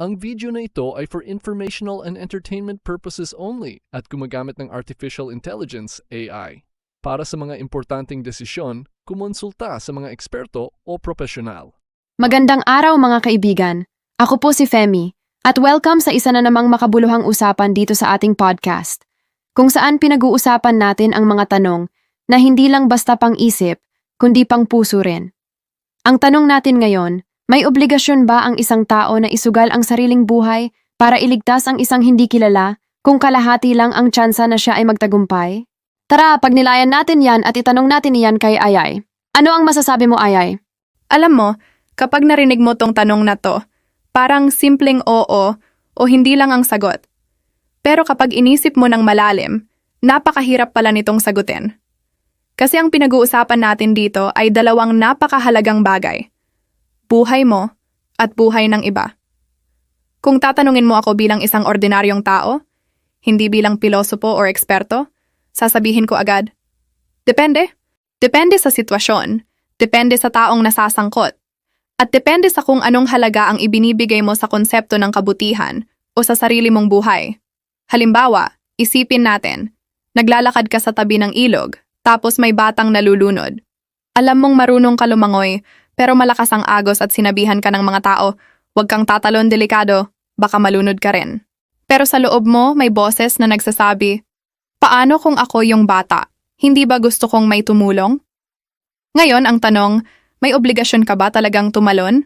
Ang video na ito ay for informational and entertainment purposes only at gumagamit ng Artificial Intelligence AI. Para sa mga importanteng desisyon, kumonsulta sa mga eksperto o profesional. Magandang araw mga kaibigan. Ako po si Femi at welcome sa isa na namang makabuluhang usapan dito sa ating podcast. Kung saan pinag-uusapan natin ang mga tanong na hindi lang basta pang-isip, kundi pang puso rin. Ang tanong natin ngayon, may obligasyon ba ang isang tao na isugal ang sariling buhay para iligtas ang isang hindi kilala kung kalahati lang ang tsansa na siya ay magtagumpay? Tara, pagnilayan natin yan at itanong natin iyan kay Ayay. Ano ang masasabi mo, Ayay? Alam mo, kapag narinig mo tong tanong na to, parang simpleng oo o hindi lang ang sagot. Pero kapag inisip mo ng malalim, napakahirap pala nitong sagutin. Kasi ang pinag-uusapan natin dito ay dalawang napakahalagang bagay. Buhay mo at buhay ng iba. Kung tatanungin mo ako bilang isang ordinaryong tao, hindi bilang pilosopo or eksperto, sasabihin ko agad, Depende. Depende sa sitwasyon. Depende sa taong nasasangkot. At depende sa kung anong halaga ang ibinibigay mo sa konsepto ng kabutihan o sa sarili mong buhay. Halimbawa, isipin natin, naglalakad ka sa tabi ng ilog, tapos may batang nalulunod. Alam mong marunong ka lumangoy, pero malakas ang agos at sinabihan ka ng mga tao, huwag kang tatalon delikado, baka malunod ka rin. Pero sa loob mo, may boses na nagsasabi, Paano kung ako yung bata? Hindi ba gusto kong may tumulong? Ngayon, ang tanong, may obligasyon ka ba talagang tumalon?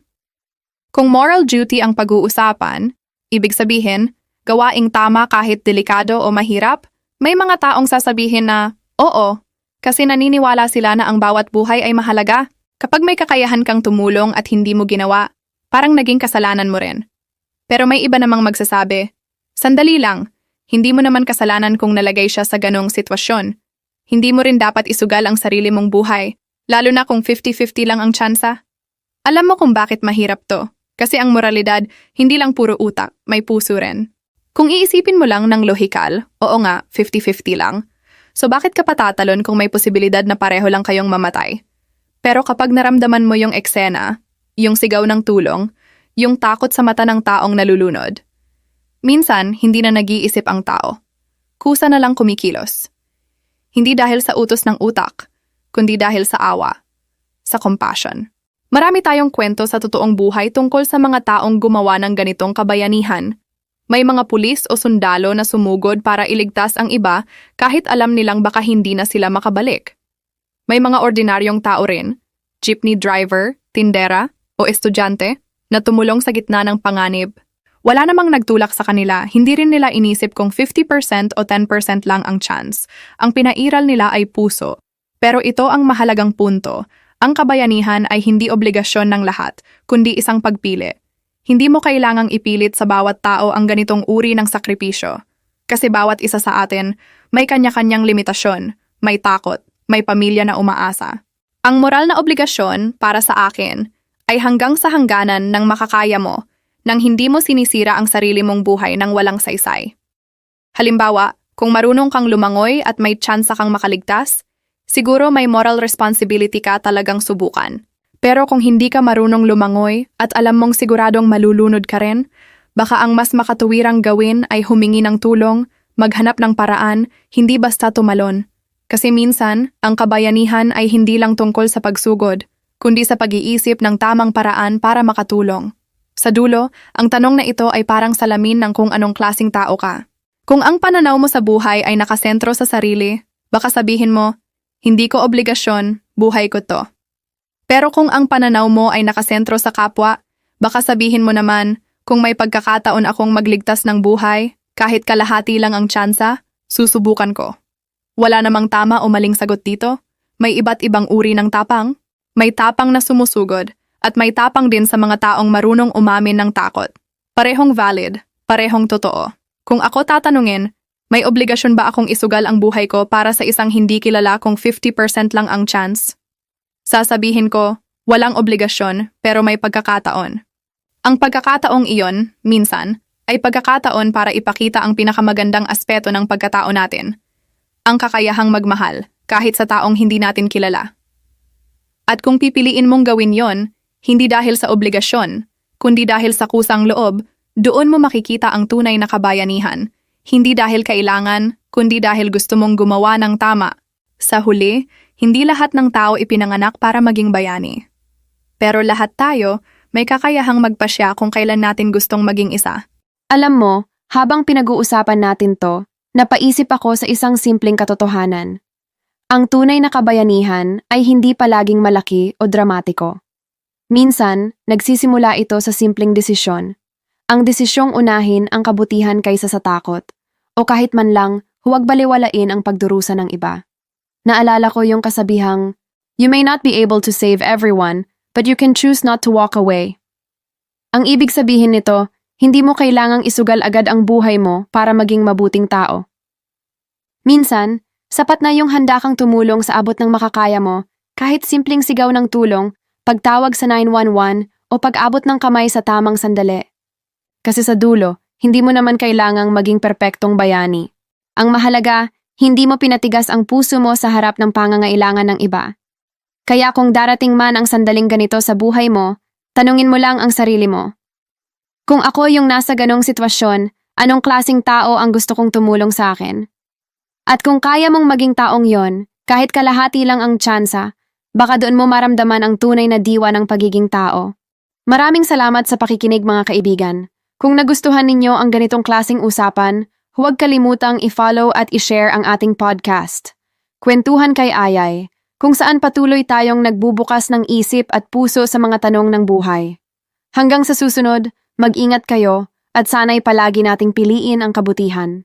Kung moral duty ang pag-uusapan, ibig sabihin, gawaing tama kahit delikado o mahirap, may mga taong sasabihin na, oo, kasi naniniwala sila na ang bawat buhay ay mahalaga. Kapag may kakayahan kang tumulong at hindi mo ginawa, parang naging kasalanan mo rin. Pero may iba namang magsasabi, sandali lang, hindi mo naman kasalanan kung nalagay siya sa ganong sitwasyon. Hindi mo rin dapat isugal ang sarili mong buhay, lalo na kung 50-50 lang ang tsansa. Alam mo kung bakit mahirap to, kasi ang moralidad hindi lang puro utak, may puso rin. Kung iisipin mo lang ng lohikal, oo nga, 50-50 lang. So bakit ka patatalon kung may posibilidad na pareho lang kayong mamatay? Pero kapag naramdaman mo yung eksena, yung sigaw ng tulong, yung takot sa mata ng taong nalulunod, minsan hindi na nag-iisip ang tao. Kusa na lang kumikilos. Hindi dahil sa utos ng utak, kundi dahil sa awa, sa compassion. Marami tayong kwento sa totoong buhay tungkol sa mga taong gumawa ng ganitong kabayanihan. May mga pulis o sundalo na sumugod para iligtas ang iba kahit alam nilang baka hindi na sila makabalik. May mga ordinaryong tao rin, jeepney driver, tindera, o estudyante, na tumulong sa gitna ng panganib. Wala namang nagtulak sa kanila, hindi rin nila inisip kung 50% o 10% lang ang chance. Ang pinairal nila ay puso. Pero ito ang mahalagang punto. Ang kabayanihan ay hindi obligasyon ng lahat, kundi isang pagpili. Hindi mo kailangang ipilit sa bawat tao ang ganitong uri ng sakripisyo. Kasi bawat isa sa atin, may kanya-kanyang limitasyon, may takot, may pamilya na umaasa. Ang moral na obligasyon, para sa akin, ay hanggang sa hangganan ng makakaya mo nang hindi mo sinisira ang sarili mong buhay ng walang saysay. Halimbawa, kung marunong kang lumangoy at may tsansa kang makaligtas, siguro may moral responsibility ka talagang subukan. Pero kung hindi ka marunong lumangoy at alam mong siguradong malulunod ka rin, baka ang mas makatuwirang gawin ay humingi ng tulong, maghanap ng paraan, hindi basta tumalon. Kasi minsan, ang kabayanihan ay hindi lang tungkol sa pagsugod, kundi sa pag-iisip ng tamang paraan para makatulong. Sa dulo, ang tanong na ito ay parang salamin ng kung anong klasing tao ka. Kung ang pananaw mo sa buhay ay nakasentro sa sarili, baka sabihin mo, hindi ko obligasyon, buhay ko to. Pero kung ang pananaw mo ay nakasentro sa kapwa, baka sabihin mo naman, kung may pagkakataon akong magligtas ng buhay, kahit kalahati lang ang tsansa, susubukan ko. Wala namang tama o maling sagot dito. May iba't ibang uri ng tapang. May tapang na sumusugod, at may tapang din sa mga taong marunong umamin ng takot. Parehong valid, parehong totoo. Kung ako tatanungin, may obligasyon ba akong isugal ang buhay ko para sa isang hindi kilala kung 50% lang ang chance? Sasabihin ko, walang obligasyon pero may pagkakataon. Ang pagkakataong iyon, minsan, ay pagkakataon para ipakita ang pinakamagandang aspeto ng pagkatao natin. Ang kakayahang magmahal, kahit sa taong hindi natin kilala. At kung pipiliin mong gawin yon, hindi dahil sa obligasyon, kundi dahil sa kusang loob, Doon mo makikita ang tunay na kabayanihan, hindi dahil kailangan, kundi dahil gusto mong gumawa ng tama. Sa huli, hindi lahat ng tao ipinanganak para maging bayani. Pero lahat tayo, may kakayahang magpasya kung kailan natin gustong maging isa. Alam mo, habang pinag-uusapan natin to, napaisip ako sa isang simpleng katotohanan. Ang tunay na kabayanihan ay hindi palaging malaki o dramatiko. Minsan, nagsisimula ito sa simpleng desisyon. Ang desisyong unahin ang kabutihan kaysa sa takot, o kahit man lang, huwag baliwalain ang pagdurusa ng iba. Naalala ko yung kasabihang, You may not be able to save everyone, but you can choose not to walk away. Ang ibig sabihin nito, hindi mo kailangang isugal agad ang buhay mo para maging mabuting tao. Minsan, sapat na yung handa kang tumulong sa abot ng makakaya mo, kahit simpleng sigaw ng tulong, pagtawag sa 911 o pag-abot ng kamay sa tamang sandali. Kasi sa dulo, hindi mo naman kailangang maging perpektong bayani. Ang mahalaga, hindi mo pinatigas ang puso mo sa harap ng pangangailangan ng iba. Kaya kung darating man ang sandaling ganito sa buhay mo, tanungin mo lang ang sarili mo. Kung ako yung nasa ganong sitwasyon, anong klasing tao ang gusto kong tumulong sa akin? At kung kaya mong maging taong yon, kahit kalahati lang ang tsansa, baka doon mo maramdaman ang tunay na diwa ng pagiging tao. Maraming salamat sa pakikinig mga kaibigan. Kung nagustuhan ninyo ang ganitong klasing usapan, huwag kalimutang i-follow at i-share ang ating podcast. Kwentuhan kay Ayay, kung saan patuloy tayong nagbubukas ng isip at puso sa mga tanong ng buhay. Hanggang sa susunod, mag-ingat kayo at sana'y palagi nating piliin ang kabutihan.